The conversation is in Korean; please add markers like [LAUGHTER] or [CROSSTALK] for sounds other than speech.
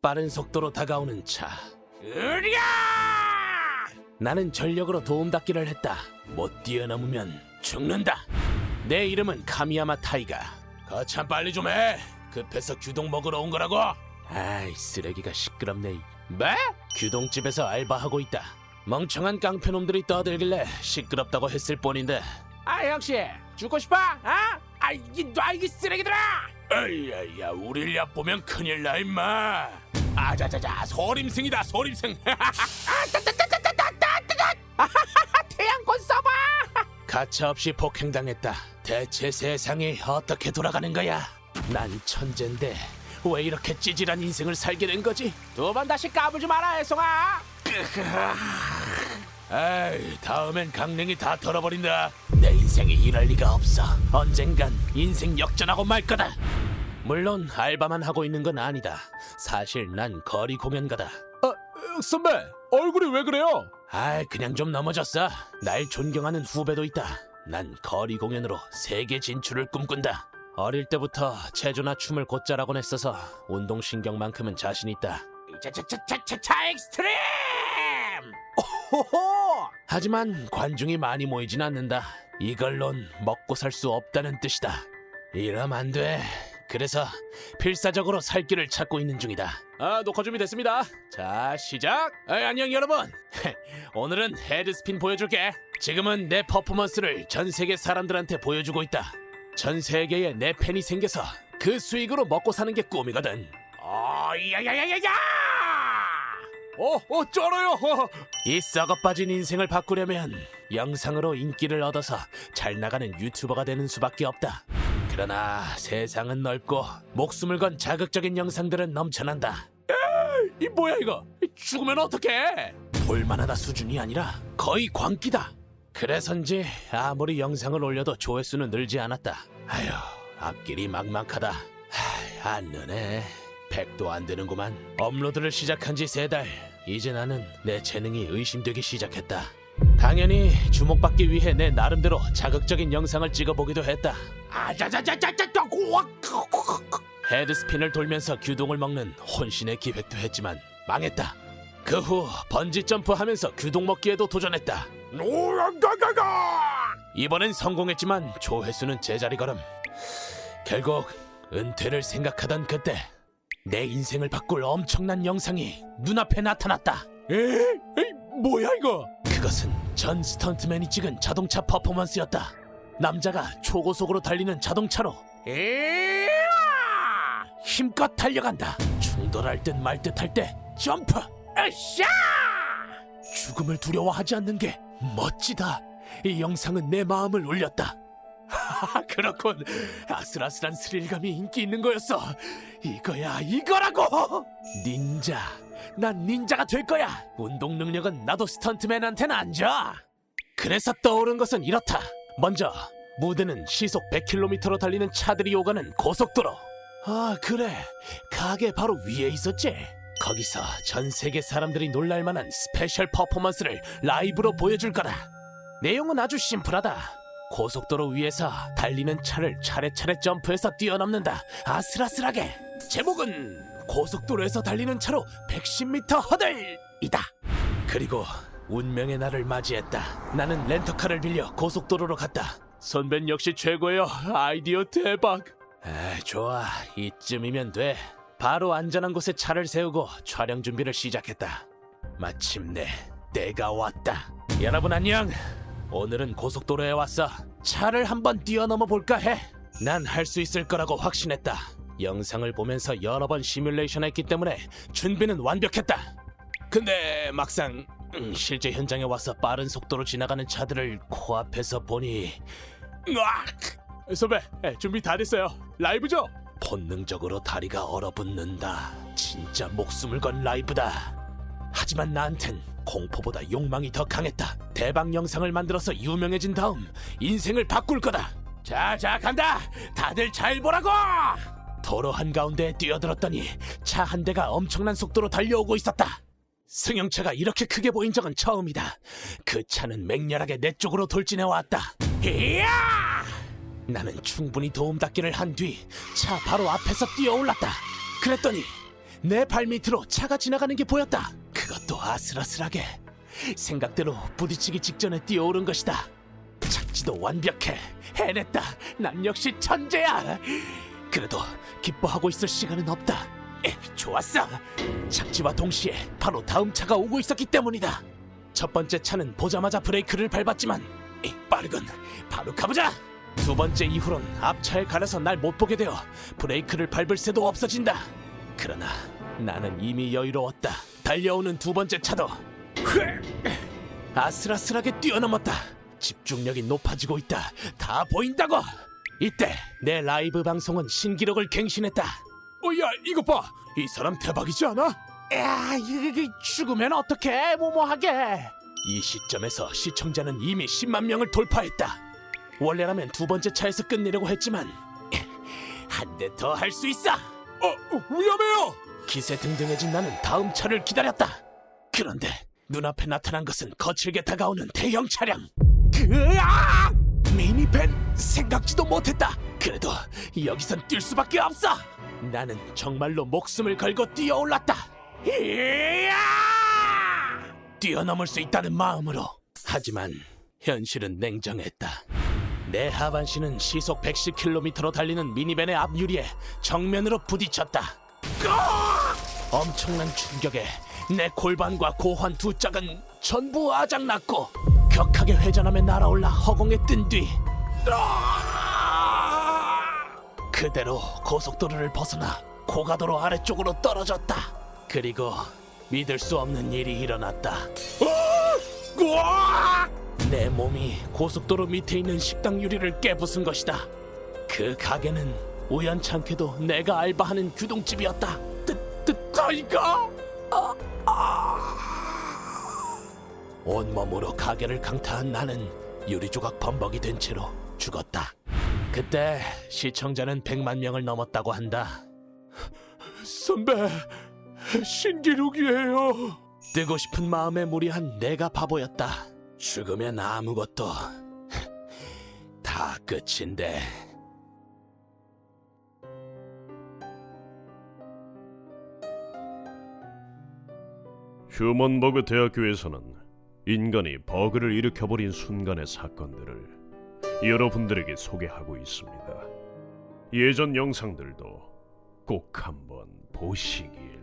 빠른 속도로 다가오는 차. 으랴! 나는 전력으로 도움닫기를 했다. 못 뛰어넘으면 죽는다. 내 이름은 카미야마 타이가. 거참 빨리 좀 해. 급해서 규동 먹으러 온 거라고. 아이 쓰레기가 시끄럽네. 뭐? 규동집에서 알바하고 있다. 멍청한 깡패놈들이 떠들길래 시끄럽다고 했을 뿐인데. 아 형씨 죽고 싶어? 아? 아 이게 놔 이게 쓰레기들아! 에이야야 우릴 얕보면 큰일 나 임마. 아자자자 소림승이다 소림승. [LAUGHS] 태양권 써봐. 가차없이 폭행당했다. 대체 세상이 어떻게 돌아가는 거야? 난 천재인데 왜 이렇게 찌질한 인생을 살게 된 거지? 두 번 다시 까불지 마라 애송아. 에이, 다음엔 강냉이 다 털어버린다. 내 인생이 이럴 리가 없어. 언젠간 인생 역전하고 말 거다. 물론 알바만 하고 있는 건 아니다. 사실 난 거리 공연가다. 어, 선배 얼굴이 왜 그래요? 아, 그냥 좀 넘어졌어. 날 존경하는 후배도 있다. 난 거리 공연으로 세계 진출을 꿈꾼다. 어릴 때부터 체조나 춤을 곧잘하곤 했어서 운동 신경만큼은 자신 있다. 차차차차차 엑스트림! 호호! 하지만 관중이 많이 모이진 않는다. 이걸론 먹고 살 수 없다는 뜻이다. 이러면 안 돼. 그래서 필사적으로 살 길을 찾고 있는 중이다. 아, 녹화 준비 됐습니다. 자, 시작. 아, 안녕 여러분. 오늘은 헤드스핀 보여줄게. 지금은 내 퍼포먼스를 전 세계 사람들한테 보여주고 있다. 전 세계에 내 팬이 생겨서 그 수익으로 먹고 사는 게 꿈이거든. 어, 야야야야야! 어, 어, 쩔어요. 이 썩어 빠진 인생을 바꾸려면 영상으로 인기를 얻어서 잘 나가는 유튜버가 되는 수밖에 없다. 그러나 세상은 넓고 목숨을 건 자극적인 영상들은 넘쳐난다. 이 뭐야 이거? 죽으면 어떡해? 볼만하다 수준이 아니라 거의 광기다. 그래서인지 아무리 영상을 올려도 조회수는 늘지 않았다. 아휴, 앞길이 막막하다. 하, 안 느네. 백도 안 되는구만. 업로드를 시작한 지 세 달. 이제 나는 내 재능이 의심되기 시작했다. 당연히 주목받기 위해 내 나름대로 자극적인 영상을 찍어보기도 했다. 헤드스핀을 돌면서 규동을 먹는 혼신의 기획도 했지만 망했다. 그 후 번지 점프하면서 규동 먹기에도 도전했다. 노랑가가가! 이번엔 성공했지만 조회수는 제자리 걸음. 결국 은퇴를 생각하던 그때 내 인생을 바꿀 엄청난 영상이 눈앞에 나타났다. 에? 에이, 뭐야 이거? 그것은 전 스턴트맨이 찍은 자동차 퍼포먼스였다. 남자가 초고속으로 달리는 자동차로 에? 힘껏 달려간다. 충돌할 듯 말 듯 할 때 점프. 으쌰! 죽음을 두려워하지 않는 게 멋지다. 이 영상은 내 마음을 울렸다. 그렇군. 아슬아슬한 스릴감이 인기 있는 거였어. 이거야, 이거라고! 닌자. 난 닌자가 될 거야. 운동 능력은 나도 스턴트맨한테는 안 줘. 그래서 떠오른 것은 이렇다. 먼저, 무대는 시속 100km로 달리는 차들이 오가는 고속도로. 아, 그래. 가게 바로 위에 있었지. 거기서 전 세계 사람들이 놀랄 만한 스페셜 퍼포먼스를 라이브로 보여줄 거다. 내용은 아주 심플하다. 고속도로 위에서 달리는 차를 차례차례 점프해서 뛰어넘는다. 아슬아슬하게. 제목은 고속도로에서 달리는 차로 110m 허들이다. 그리고 운명의 날을 맞이했다. 나는 렌터카를 빌려 고속도로로 갔다. 선배는 역시 최고예요. 아이디어 대박. 에, 좋아. 이쯤이면 돼. 바로 안전한 곳에 차를 세우고 촬영 준비를 시작했다. 마침내 때가 왔다. 여러분 안녕. 오늘은 고속도로에 왔어. 차를 한번 뛰어넘어 볼까 해. 난 할 수 있을 거라고 확신했다. 영상을 보면서 여러 번 시뮬레이션 했기 때문에 준비는 완벽했다. 근데 막상 음, 실제 현장에 와서 빠른 속도로 지나가는 차들을 코앞에서 보니 으악! 선배, 에, 준비 다 됐어요. 라이브죠? 본능적으로 다리가 얼어붙는다. 진짜 목숨을 건 라이브다. 하지만 나한텐 공포보다 욕망이 더 강했다. 대박 영상을 만들어서 유명해진 다음 인생을 바꿀 거다. 자, 자, 간다. 다들 잘 보라고. 도로 한가운데에 뛰어들었더니 차 한 대가 엄청난 속도로 달려오고 있었다. 승용차가 이렇게 크게 보인 적은 처음이다. 그 차는 맹렬하게 내 쪽으로 돌진해 왔다. 이야! 나는 충분히 도움 닫기를 한 뒤 차 바로 앞에서 뛰어올랐다. 그랬더니 내 발 밑으로 차가 지나가는 게 보였다. 그것도 아슬아슬하게. 생각대로 부딪히기 직전에 뛰어오른 것이다. 착지도 완벽해. 해냈다. 난 역시 천재야. 그래도 기뻐하고 있을 시간은 없다. 에, 좋았어. 착지와 동시에 바로 다음 차가 오고 있었기 때문이다. 첫 번째 차는 보자마자 브레이크를 밟았지만 이, 빠르군. 바로 가보자. 두 번째 이후론 앞차에 가려서 날 못 보게 되어 브레이크를 밟을 새도 없어진다. 그러나 나는 이미 여유로웠다. 달려오는 두 번째 차도 아슬아슬하게 뛰어넘었다. 집중력이 높아지고 있다. 다 보인다고. 이때 내 라이브 방송은 신기록을 갱신했다. 어야 이것 봐. 이 사람 대박이지 않아? 야, 이게 죽으면 어떡해, 무모하게. 이 시점에서 시청자는 이미 10만 명을 돌파했다. 원래라면 두 번째 차에서 끝내려고 했지만 [LAUGHS] 한 대 더 할 수 있어. 어 위험해요. 기세 등등해진 나는 다음 차를 기다렸다. 그런데 눈앞에 나타난 것은 거칠게 다가오는 대형 차량. 으아! 미니밴 생각지도 못했다. 그래도 여기선 뛸 수밖에 없어. 나는 정말로 목숨을 걸고 뛰어올랐다. 이야! 뛰어넘을 수 있다는 마음으로. 하지만 현실은 냉정했다. 내 하반신은 시속 110km로 달리는 미니밴의 앞유리에 정면으로 부딪혔다. 엄청난 충격에 내 골반과 고환 두 짝은 전부 아작났고 격하게 회전하며 날아올라 허공에 뜬 뒤 그대로 고속도로를 벗어나 고가도로 아래쪽으로 떨어졌다. 그리고 믿을 수 없는 일이 일어났다. 내 몸이 고속도로 밑에 있는 식당 유리를 깨부순 것이다. 그 가게는 우연찮게도 내가 알바하는 규동집이었다. 뜨, 뜨거이가? 온몸으로 가게를 강타한 나는 유리 조각 범벅이 된 채로 죽었다. 그때 시청자는 100만 명을 넘었다고 한다. 선배 신기록이에요. 뜨고 싶은 마음에 무리한 내가 바보였다. 죽으면 아무것도 [LAUGHS] 다 끝인데. 휴먼버그 대학교에서는 인간이 버그를 일으켜버린 순간의 사건들을 여러분들에게 소개하고 있습니다. 예전 영상들도 꼭 한번 보시길.